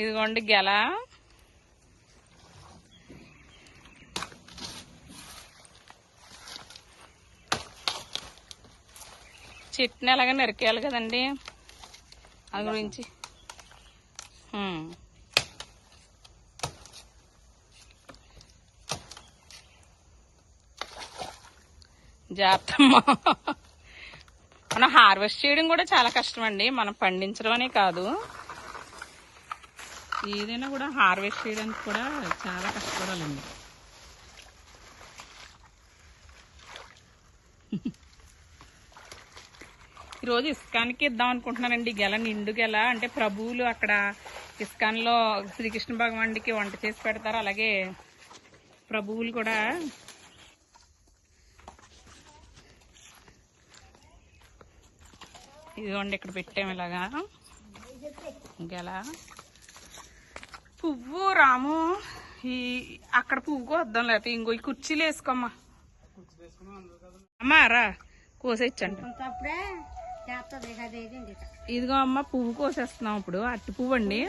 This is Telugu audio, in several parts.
ఇదిగోండి గెల. చెట్టుని ఎలాగ నరికేయాలి కదండి? అది గురించి. జాగ్రత్త జాగ్రత్తమ్మా మనం హార్వెస్ట్ చేయడం కూడా చాలా కష్టం అండి మనం పండించడం అనే కాదు. ఏదైనా కూడా హార్వెస్ట్ చేయడానికి కూడా చాలా కష్టపడాలండి. ఈరోజు ఇస్కాన్కి ఇద్దాం అనుకుంటున్నానండి. గెల నిండు గెల. అంటే ప్రభువులు అక్కడ ఇస్కాన్లో శ్రీకృష్ణ భగవానుడికి వంట చేసి పెడతారు. అలాగే ప్రభువులు కూడా ఇదిగోండి ఇక్కడ పెట్టాము ఇలాగా. గెల. పువ్వు రాము. ఈ అక్కడ పువ్వు వద్దాం లేకపోతే ఇంకో ఈ కుర్చీలు వేసుకోమ్మా. అమ్మా రా. కోసేచ్చండి. ఇదిగో అమ్మ పువ్వు కోసేస్తున్నాం ఇప్పుడు. అట్టి పువ్వు అండి.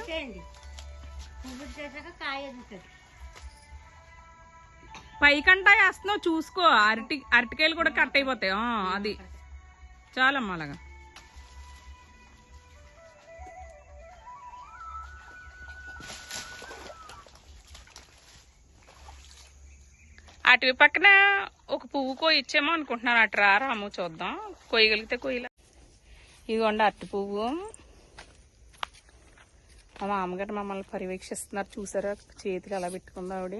పైకంటా వేస్తున్నావు చూసుకో. అరటి అరటికాయలు కూడా కట్ అయిపోతాయి. అది. చాలమ్మా అలాగా. అటు పక్కన ఒక పువ్వు కోయి ఇచ్చేమో అనుకుంటున్నాను. అటు రా రాము చూద్దాం. కొయ్యగలిగితే కొయ్యలే ఇదిగోండి అరటి పువ్వు. మా మామగారు మమ్మల్ని పర్యవేక్షిస్తున్నారు. చూసారా? చేతికి అలా పెట్టుకుంది ఆవిడ?